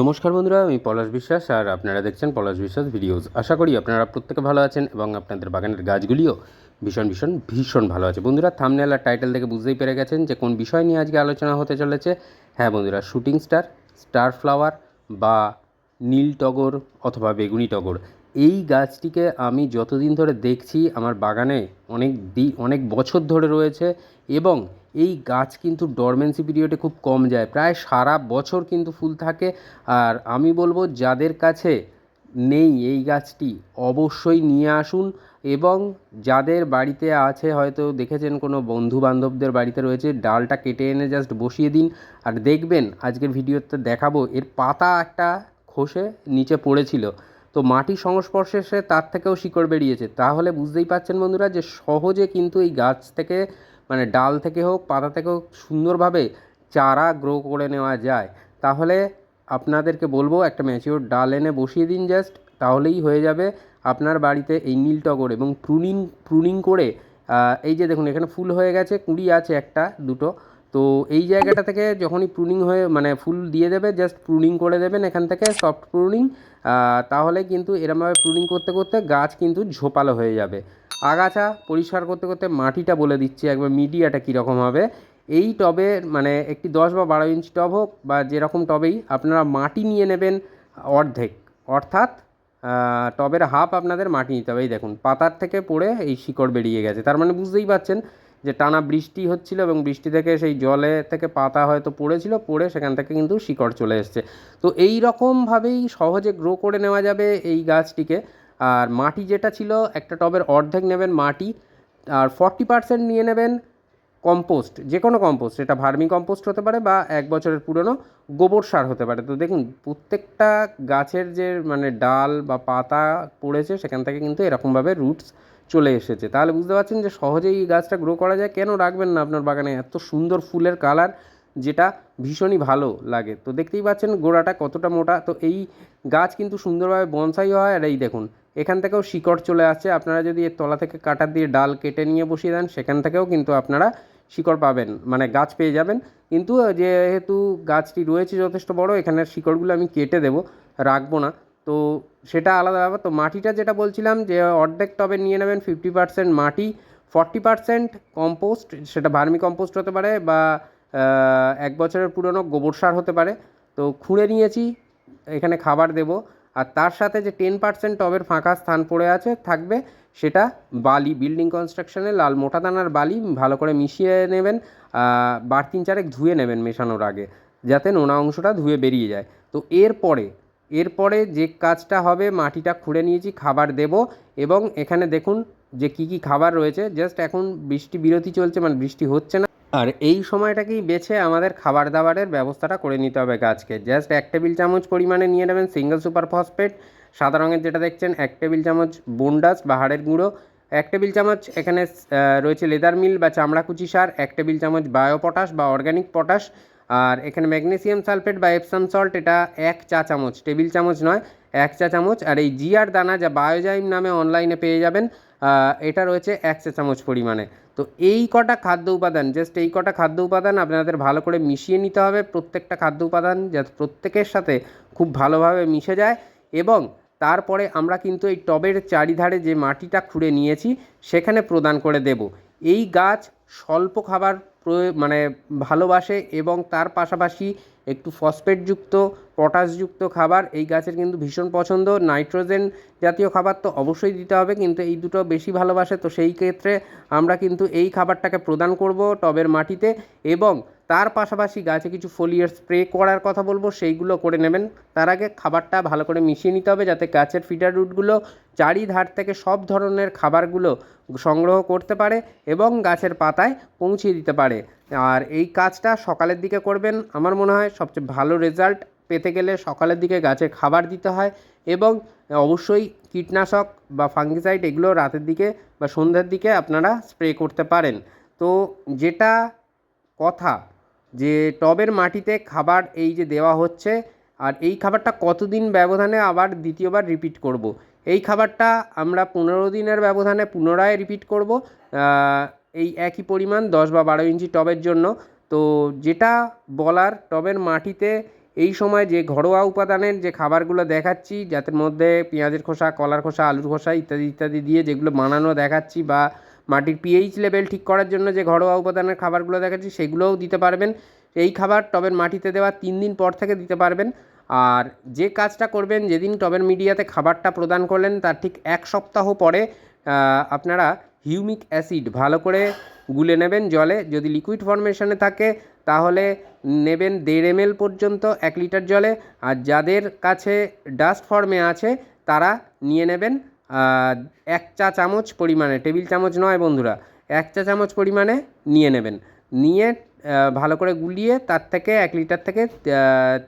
নমস্কার বন্ধুরা, আমি পলাশ বিশ্বাস আর আপনারা দেখছেন পলাশ বিশ্বাস ভিডিওজ আশা করি আপনারা প্রত্যেকে ভালো আছেন এবং আপনাদের বাগানের গাছগুলিও ভীষণ ভীষণ ভীষণ ভালো আছে। বন্ধুরা থামনেল আর টাইটেল থেকে বুঝতেই পেরে গেছেন যে কোন বিষয় নিয়ে আজকে আলোচনা হতে চলেছে। হ্যাঁ বন্ধুরা শুটিং স্টার স্টার ফ্লাওয়ার বা নীল টগর অথবা বেগুনি টগর। এই গাছটিকে আমি যতদিন ধরে দেখছি আমার বাগানে অনেক দি, অনেক বছর ধরে রয়েছে এবং এই গাছ কিন্তু ডরমেন্সি পিরিয়ডে খুব কম যায়। প্রায় সারা বছর কিন্তু ফুল থাকে আর আমি বলব যাদের কাছে নেই এই গাছটি অবশ্যই নিয়ে আসুন এবং যাদের বাড়িতে আছে হয়তো দেখেছেন কোনো বন্ধু বান্ধবদের বাড়িতে রয়েছে, ডালটা কেটে এনে জাস্ট বসিয়ে দিন আর দেখবেন আজকের ভিডিওতে দেখাবো। এর পাতা একটা খসে নিচে পড়েছিল। তো মাটির সংস্পর্শে এসে তার থেকেও শিকড় বেরিয়েছে। তাহলে বুঝতেই পারছেন বন্ধুরা যে সহজে কিন্তু এই গাছ থেকে মানে ডাল থেকে হোক, পাতা থেকে হোক, সুন্দরভাবে চারা গ্রো করে নেওয়া যায়। তাহলে আপনাদেরকে বলব, একটা ম্যাচিওর ডাল এনে বসিয়ে দিন জাস্ট তাহলেই হয়ে যাবে আপনার বাড়িতে এই নীল টগর এবং প্রুনিং প্রুনিং করে এই যে দেখুন, এখানে ফুল হয়ে গেছে, কুড়ি আছে একটা, দুটো। তো এই জায়গাটা থেকে যখনই প্রুনিং হয়ে মানে ফুল দিয়ে দেবে জাস্ট প্রুনিং করে দেবেন এখান থেকে সফট প্রুনিং তাহলে কিন্তু এরমভাবে প্রুনিং করতে করতে গাছ কিন্তু ঝোপালো হয়ে যাবে। আগাছা পরিষ্কার করতে করতে মাটিটা বলে দিচ্ছি একবার, মিডিয়াটা কীরকম হবে। এই টবে মানে একটি দশ বা বারো ইঞ্চি টব হোক বা যেরকম টবেই, আপনারা মাটি নিয়ে নেবেন অর্ধেক। অর্থাৎ টবের হাফ আপনাদের মাটি নিতে হবে। এই দেখুন, পাতার থেকে পড়ে এই শিকড় বেরিয়ে গেছে। তার মানে বুঝতেই পারছেন যে টানা বৃষ্টি হচ্ছিল এবং বৃষ্টি থেকে সেই জলে থেকে পাতা হয়তো পড়েছিল, পড়ে সেখান থেকে কিন্তু শিকড় চলে এসছে। তো এই রকমভাবেই সহজে গ্রো করে নেওয়া যাবে এই গাছটিকে। আর মাটি যেটা ছিল, একটা টবের অর্ধেক নেবেন মাটি, আর ফর্টি পার্সেন্ট নিয়ে নেবেন কম্পোস্ট যে কোনো কম্পোস্ট সেটা ভার্মি কম্পোস্ট হতে পারে বা এক বছরের পুরনো গোবর সার হতে পারে। তো দেখুন, প্রত্যেকটা গাছের যে মানে ডাল বা পাতা পড়েছে, সেখান থেকে কিন্তু এরকমভাবে রুটস চলে এসেছে। তাহলে বুঝতে পারছেন যে সহজেই এই গাছটা গ্রো করা যায়। কেন রাখবেন না আপনার বাগানে? এত সুন্দর ফুলের কালার যেটা ভীষণই ভালো লাগে। তো দেখতেই পাচ্ছেন গোড়াটা কতটা মোটা। তো এই গাছ কিন্তু সুন্দরভাবে বনসাই হয়। আর এই দেখুন, এখান থেকেও শিকড় চলে আসছে। আপনারা যদি এর তলা থেকে কাটার দিয়ে ডাল কেটে নিয়ে বসিয়ে দেন, সেখান থেকেও কিন্তু আপনারা শিকড় পাবেন। মানে গাছ পেয়ে যাবেন। কিন্তু যেহেতু গাছটি রয়েছে যথেষ্ট বড়, এখানের শিকড়গুলো আমি কেটে দেবো, রাখব না। তো সেটা আলাদা ব্যাপার। তো মাটিটা যেটা বলছিলাম যে অর্ধেক টবে নিয়ে নেবেন ফিফটি পার্সেন্ট মাটি ফর্টি পার্সেন্ট কম্পোস্ট সেটা ভার্মি কম্পোস্ট হতে পারে বা এক বছরের পুরনো গোবর সার হতে পারে। তো খুঁড়ে নিয়েছি এখানে খাবার দেব। আর তার সাথে যে টেন পার্সেন্ট টবের ফাঁকা স্থান পড়ে আছে থাকবে সেটা বালি বিল্ডিং কনস্ট্রাকশনে লাল মোটা দানার বালি ভালো করে মিশিয়ে নেবেন আহ, বার তিন চারেক ধুয়ে নেবেন মেশানোর আগে যাতে নোনা অংশটা ধুয়ে বেরিয়ে যায়। তো এরপরে এরপরে যে কাজটা হবে, মাটিটা খুঁড়ে নিয়েছি, খাবার দেব এবং এখানে দেখুন যে কি কি খাবার রয়েছে। জাস্ট এখন বৃষ্টি বিরতি চলছে মানে বৃষ্টি হচ্ছে না। আর এই সময়টাকেই বেছে আমাদের খাবার দাবারের ব্যবস্থাটা করে নিতে হবে গাছকে। জাস্ট এক টেবিল চামচ পরিমাণে নিয়ে নেবেন সিঙ্গেল সুপার ফসফেট, সাদা রঙের যেটা দেখছেন, এক টেবিল চামচ বোনডাস বা হাড়ের গুঁড়ো, এক টেবিল চামচ এখানে রয়েছে লেদার মিল বা চামড়া কুচি সার, এক টেবিল চামচ বায়ো পটাশ বা অর্গ্যানিক পটাশ আর এখানে ম্যাগনেসিয়াম সালফেট বা এপসাম সল্ট এটা এক চা চামচ, টেবিল চামচ নয়, এক চা চামচ। আর এই জিআর দানা যা বায়োজাইম নামে অনলাইনে পেয়ে যাবেন এটা রয়েছে এক চা চামচ পরিমাণে। তো এই কটা খাদ্য উপাদান জাস্ট এই কটা খাদ্য উপাদান আপনাদের ভালো করে মিশিয়ে নিতে হবে, প্রত্যেকটা খাদ্য উপাদান যাতে প্রত্যেকের সাথে খুব ভালোভাবে মিশে যায়। এবং তারপরে আমরা কিন্তু এই টবের চারিধারে যে মাটিটা খুঁড়ে নিয়েছি, সেখানে প্রদান করে দেব। এই গাছ স্বল্প খাবার মানে ভালোবাসে এবং তার পাশাপাশি একটু ফসফেটযুক্ত, পটাশযুক্ত খাবার, এই গাছের কিন্তু ভীষণ পছন্দ। নাইট্রোজেন জাতীয় খাবার তো অবশ্যই দিতে হবে, কিন্তু এই দুটো বেশি ভালোবাসে, তো সেই ক্ষেত্রে আমরা কিন্তু এই খাবারটাকে প্রদান করব টবের মাটিতে এবং তার পাশাপাশি গাছে কিছু ফোলিয়ার স্প্রে করার কথা বলব, সেইগুলো করে নেবেন। তার আগে খাবারটা ভালো করে মিশিয়ে নিতে হবে যাতে গাছের ফিডার রুটগুলো চারিধার থেকে সব ধরনের খাবারগুলো সংগ্রহ করতে পারে এবং গাছের পাতায় পৌঁছে দিতে পারে। আর এই কাজটা সকালের দিকে করবেন, আমার মনে হয় সবচেয়ে ভালো রেজাল্ট পেতে গেলে সকালের দিকে গাছে খাবার দিতে হয় এবং অবশ্যই কীটনাশক বা ফাঙ্গিসাইড এগুলো রাতের দিকে বা সন্ধ্যার দিকে আপনারা স্প্রে করতে পারেন। তো যেটা কথা যে টবের মাটিতে খাবার এই যে দেওয়া হচ্ছে, আর এই খাবারটা কতদিন ব্যবধানে আবার দ্বিতীয়বার রিপিট করব। এই খাবারটা আমরা পনেরো দিনের ব্যবধানে পুনরায় রিপিট করব এই একই পরিমাণ দশ বা বারো ইঞ্চি টবের জন্য তো যেটা বলার, টবের মাটিতে এই সময় যে ঘরোয়া উপাদানের যে খাবারগুলো দেখাচ্ছি, যাদের মধ্যে পেঁয়াজের খোসা, কলার খোসা, আলুর খোসা ইত্যাদি ইত্যাদি দিয়ে যেগুলো বানানো দেখাচ্ছি বা মাটির পিএইচ লেভেল ঠিক করার জন্য যে ঘরোয়া উপাদানের খাবারগুলো দেখাচ্ছি, সেগুলোও দিতে পারবেন। এই খাবার টবের মাটিতে দেওয়া তিন দিন পর থেকে দিতে পারবেন। আর যে কাজটা করবেন, যেদিন টবের মিডিয়াতে খাবারটা প্রদান করলেন, তার ঠিক এক সপ্তাহ পরে আপনারা হিউমিক অ্যাসিড ভালো করে গুলে নেবেন জলে। যদি লিকুইড ফর্মেশনে থাকে, তাহলে নেবেন দেড় এম পর্যন্ত এক লিটার জলে। আর যাদের কাছে ডাস্ট ফর্মে আছে, তারা নিয়ে নেবেন। এক চা চামচ পরিমাণে, টেবিল চামচ নয় বন্ধুরা, এক চা চামচ পরিমাণে নিয়ে নেবেন। নিয়ে ভালো করে গুলিয়ে তার থেকে এক লিটার থেকে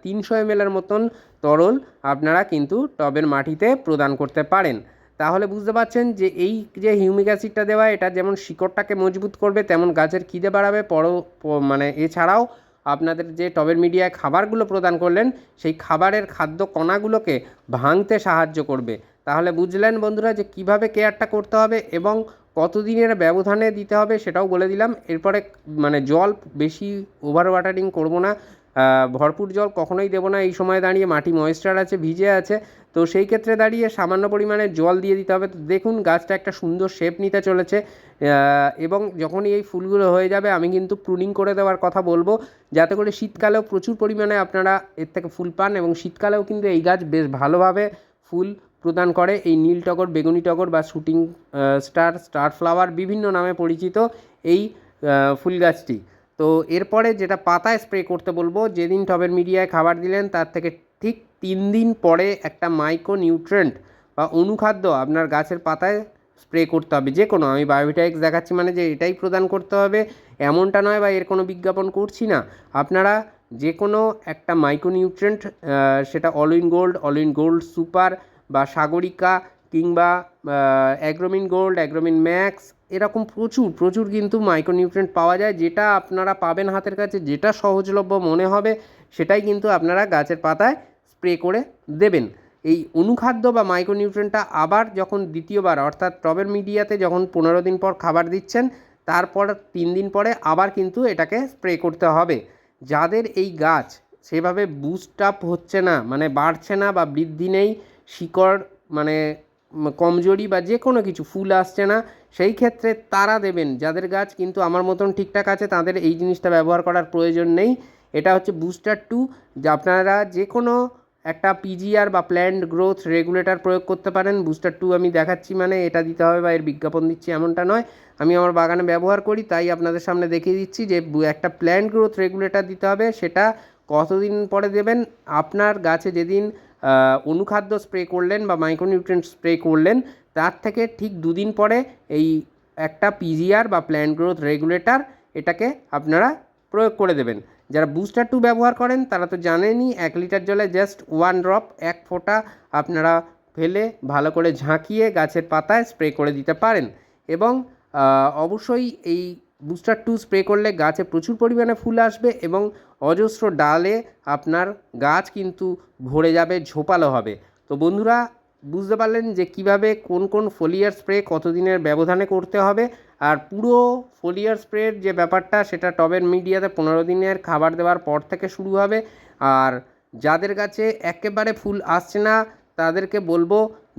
তিনশো এমএলের মতন তরল আপনারা কিন্তু টবের মাটিতে প্রদান করতে পারেন। তাহলে বুঝতে পারছেন যে এই যে হিউমিক অ্যাসিডটা দেওয়া, এটা যেমন শিকড়টাকে মজবুত করবে, তেমন গাছের খিদে বাড়াবে, পর মানে এছাড়াও আপনাদের যে টবের মিডিয়ায় খাবারগুলো প্রদান করলেন, সেই খাবারের খাদ্য কণাগুলোকে ভাঙতে সাহায্য করবে। তাহলে বুঝলেন বন্ধুরা যে কীভাবে কেয়ারটা করতে হবে এবং কতদিনের ব্যবধানে দিতে হবে সেটাও বলে দিলাম। এরপরে মানে জল বেশি ওভার ওয়াটারিং করব না। ভরপুর জল কখনোই দেবো না। এই সময় দাঁড়িয়ে মাটি ময়েশ্চার আছে, ভিজে আছে। তো সেই ক্ষেত্রে দাঁড়িয়ে সামান্য পরিমাণে জল দিয়ে দিতে হবে। তো দেখুন গাছটা একটা সুন্দর শেপ নিতে চলেছে। এবং যখনই এই ফুলগুলো হয়ে যাবে আমি কিন্তু প্রুনিং করে দেওয়ার কথা বলব। যাতে করে শীতকালেও প্রচুর পরিমাণে আপনারা এর থেকে ফুল পান এবং শীতকালেও কিন্তু এই গাছ বেশ ভালোভাবে ফুল প্রদান করে। এই নীল টগর, বেগুনি টগর বা শুটিং স্টার স্টার ফ্লাওয়ার বিভিন্ন নামে পরিচিত এই ফুল গাছটি। তো এরপরে যেটা পাতায় স্প্রে করতে বলব, যেদিন টবের মিডিয়ায় খাবার দিলেন, তার থেকে ঠিক তিন দিন পরে একটা মাইক্রো নিউট্রেন্ট বা অনুখাদ্য আপনার গাছের পাতায় স্প্রে করতে হবে। যে কোনো, আমি বায়োভিটাইক্স দেখাচ্ছি মানে যে এটাই প্রদান করতে হবে। এমনটা নয় বা এর কোনো বিজ্ঞাপন করছি না। আপনারা যে কোনো একটা মাইক্রোনিউট্রেন্ট সেটা all in gold, all in gold super বা সাগরিকা কিংবা অ্যাগ্রোমিন গোল্ড, অ্যাগ্রোমিন ম্যাক্স, এরকম প্রচুর প্রচুর কিন্তু মাইক্রোনিউট্রেন্ট পাওয়া যায়, যেটা আপনারা পাবেন হাতের কাছে, যেটা সহজলভ্য মনে হবে, সেটাই কিন্তু আপনারা গাছের পাতায় স্প্রে করে দেবেন। এই অনুখাদ্য বা মাইক্রোনিউট্রেন্টটা আবার যখন দ্বিতীয়বার, অর্থাৎ টবের মিডিয়াতে যখন পনেরো দিন পর খাবার দিচ্ছেন, তারপর তিন দিন পরে আবার কিন্তু এটাকে স্প্রে করতে হবে। যাদের এই গাছ সেভাবে বুস্ট আপ হচ্ছে না মানে বাড়ছে না বা বৃদ্ধি নেই শিকড় মানে কমজোরি বা যে কোনো কিছু, ফুল আসছে না, সেই ক্ষেত্রে তারা দেবেন। যাদের গাছ কিন্তু আমার মতন ঠিকঠাক আছে, তাদের এই জিনিসটা ব্যবহার করার প্রয়োজন নেই। এটা হচ্ছে বুস্টার টু, যা আপনারা যে কোনো একটা পিজিআর বা প্ল্যান্ড গ্রোথ রেগুলেটর প্রয়োগ করতে পারেন। বুস্টার টু আমি দেখাচ্ছি মানে এটা দিতে হবে বা এর বিজ্ঞাপন দিচ্ছি এমনটা নয়। আমি আমার বাগানে ব্যবহার করি, তাই আপনাদের সামনে দেখিয়ে দিচ্ছি যে একটা প্ল্যান্ট গ্রোথ রেগুলেটর দিতে হবে, সেটা কতদিন পরে দেবেন? আপনার গাছে যেদিন অনুখাদ্য স্প্রে করলেন বা মাইক্রোনিউট্রিয়েন্ট স্প্রে করলেন, তার থেকে ঠিক দুদিন পরে এই একটা পিজিআর বা প্ল্যান্ট গ্রোথ রেগুলেটর এটাকে আপনারা প্রয়োগ করে দেবেন। যারা বুস্টার টু ব্যবহার করেন, তারা তো জানেনই, এক লিটার জলে জাস্ট ওয়ান ড্রপ এক ফোঁটা আপনারা ফেলে ভালো করে ঝাঁকিয়ে গাছের পাতায় স্প্রে করে দিতে পারেন। এবং অবশ্যই এই বুস্টার টু স্প্রে করলে গাছে প্রচুর পরিমাণে ফুল আসবে এবং অজস্র ডালে আপনার গাছ কিন্তু ভরে যাবে, ঝোপালো হবে। তো বন্ধুরা, বুঝতে পারলেন যে কীভাবে কোন কোন ফোলিয়ার স্প্রে কতদিনের ব্যবধানে করতে হবে। আর পুরো ফোলিয়ার স্প্রের যে ব্যাপারটা, সেটা টবের মিডিয়াতে পনেরো দিনের খাবার দেওয়ার পর থেকে শুরু হবে। আর যাদের কাছে একেবারে ফুল আসছে না, তাদেরকে বলব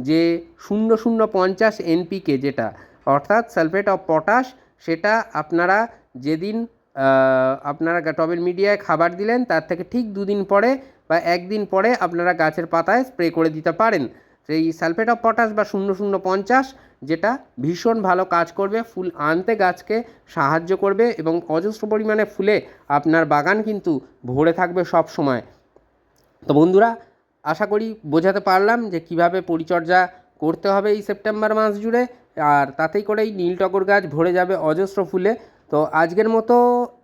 যে শূন্য শূন্য পঞ্চাশ এনপিকে যেটা, অর্থাৎ সালফেট অফ পটাশ সেটা আপনারা যেদিন আপনারা টবের মিডিয়ায় খাবার দিলেন, তার থেকে ঠিক দুদিন পরে বা একদিন পরে আপনারা গাছের পাতায় স্প্রে করে দিতে পারেন। সেই সালফেট অফ পটাশ বা শূন্য শূন্য পঞ্চাশ, যেটা ভীষণ ভালো কাজ করবে, ফুল আনতে গাছকে সাহায্য করবে এবং অজস্র পরিমাণে ফুলে আপনার বাগান কিন্তু ভরে থাকবে সব সময়। তো বন্ধুরা, আশা করি বোঝাতে পারলাম যে কীভাবে পরিচর্যা করতে হবে এই সেপ্টেম্বর মাস জুড়ে। আর তাতেই করেই নীল টগর গাছ ভরে যাবে অজস্র ফুলে। তো আজকের মতো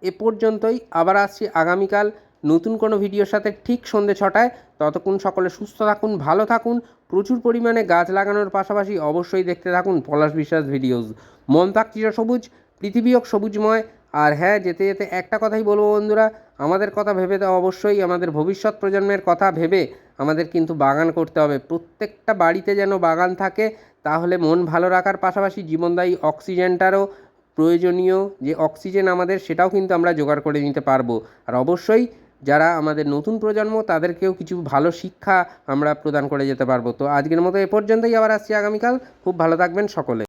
এ পর্যন্তই। আবার আসছি আগামীকাল নতুন কোনো ভিডিওর সাথে ঠিক সন্ধে ছটায়। ততক্ষণ সকলে সুস্থ থাকুন, ভালো থাকুন। প্রচুর পরিমাণে গাছ লাগানোর পাশাপাশি অবশ্যই দেখতে থাকুন পলাশ বিশ্বাস ভিডিওস। মন থাক চিরসবুজ পৃথিবী হোক সবুজময়। আর হ্যাঁ যেতে যেতে একটা কথাই বলব বন্ধুরা, আমাদের কথা ভেবে তো অবশ্যই আমাদের ভবিষ্যৎ প্রজন্মের কথা ভেবে আমাদের কিন্তু বাগান করতে হবে। প্রত্যেকটা বাড়িতে যেন বাগান থাকে তাহলে মন ভালো রাখার পাশাপাশি জীবনদায়ী অক্সিজেনটারও প্রয়োজনীয় যে অক্সিজেন আমাদের, সেটাও কিন্তু আমরা জোগাড় করে নিতে পারব। আর অবশ্যই যারা আমাদের নতুন প্রজন্ম, তাদেরকেও কিছু ভালো শিক্ষা আমরা প্রদান করে যেতে পারব। তো আজকের মতো এ পর্যন্তই, আবার আসছি আগামীকাল। খুব ভালো থাকবেন সকলে।